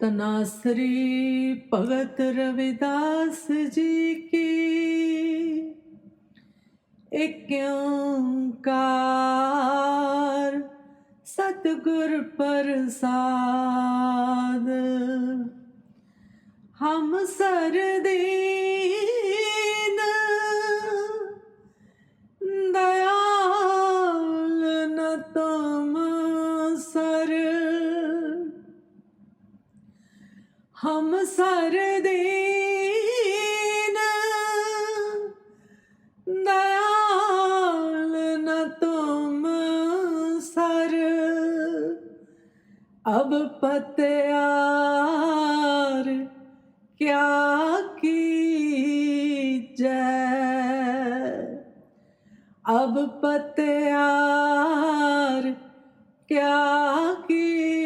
ਤਨਾਸਰੀ ਭਗਤ ਰਵਿਦਾਸ ਜੀ ਕੀ। ਇਕ ਓੰਕਾਰ ਸਤਿਗੁਰ ਪ੍ਰਸਾਦ। ਹਮ ਸਰਦੀਨ ਹਮ ਸਰਦੀਨ ਦਇਆਲ ਨ ਤੁਮ ਸਰ। ਅਬ ਪਤਿਆਰ ਕਿਆ ਕੀਜੈ। ਅਬ ਪਤਿਆਰ ਕਿਆ ਕੀ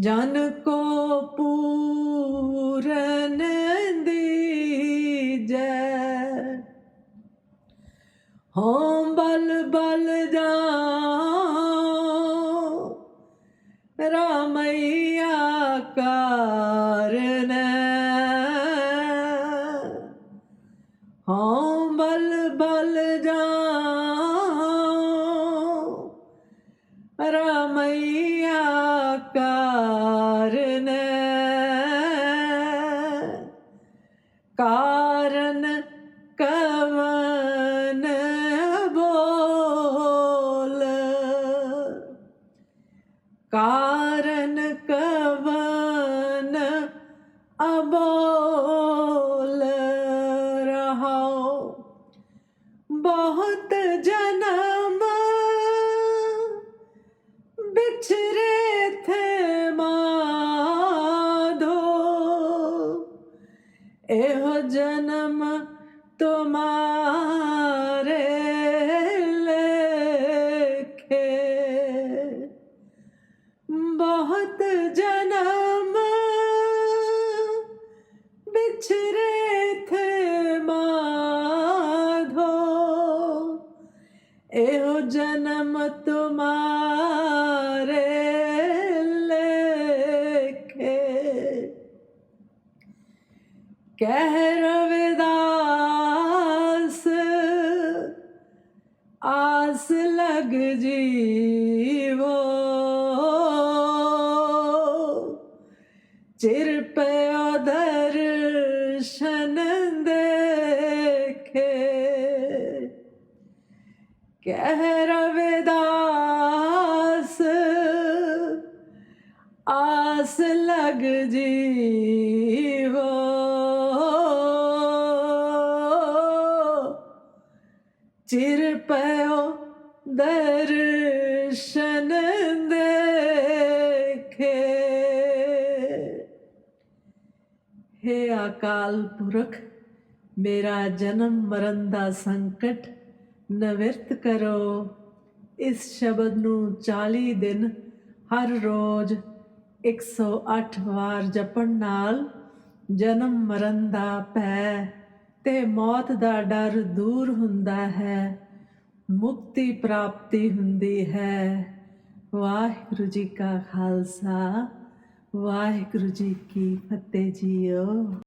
ਜਨ ਕੋ ਪੂਰਨ ਦੀਜੈ। ਹੋਂ ਬਲ ਬਲ ਜਾ ਰਾਮਈਆ ਕਾਰਨ। ਹੋਂ ਬਲ ਬਲ ਰਾਮਈਆ ਕਾਰਨ ਕਾਰਨ ਕਵਨ ਬੋਲ। ਕਾਰਨ ਕਵਨ ਅਬੋਲ ਰਹਾਓ ਬਹੁਤ ਜਨਮ বিচরে থে মাধো এহ জনম তোমারে লেখে বহুত জনম বিচরে থে মাধো এহ জনম তোমার ਕਹਿ ਰਵਿਦਾਸ ਆਸ ਲਗ ਜੀਵੋ। ਚਿਰ ਪਿਓ ਦਰਸ਼ਨ ਦੇਖੇ ਕਹਿ ਰਵਿਦਾਸ ਆਸ ਲਗ ਜੀਵੋ। ਚਿਰ ਪਿਓ ਦਰਸ਼ਨ ਦੇਖੇ। ਹੇ ਅਕਾਲ ਪੁਰਖ, ਮੇਰਾ ਜਨਮ ਮਰਨ ਦਾ ਸੰਕਟ ਨਵਿਰਤ ਕਰੋ। ਇਸ ਸ਼ਬਦ ਨੂੰ 40 ਦਿਨ ਹਰ ਰੋਜ਼ 108 ਵਾਰ ਜਪਣ ਨਾਲ ਜਨਮ ਮਰਨ ਦਾ ਭੈ ਤੇ ਮੌਤ ਦਾ ਡਰ ਦੂਰ ਹੁੰਦਾ ਹੈ, ਮੁਕਤੀ ਪ੍ਰਾਪਤੀ ਹੁੰਦੀ ਹੈ। ਵਾਹਿਗੁਰੂ ਜੀ ਕਾ ਖਾਲਸਾ, ਵਾਹਿਗੁਰੂ ਜੀ ਕੀ ਫਤਿਹ ਜੀਓ।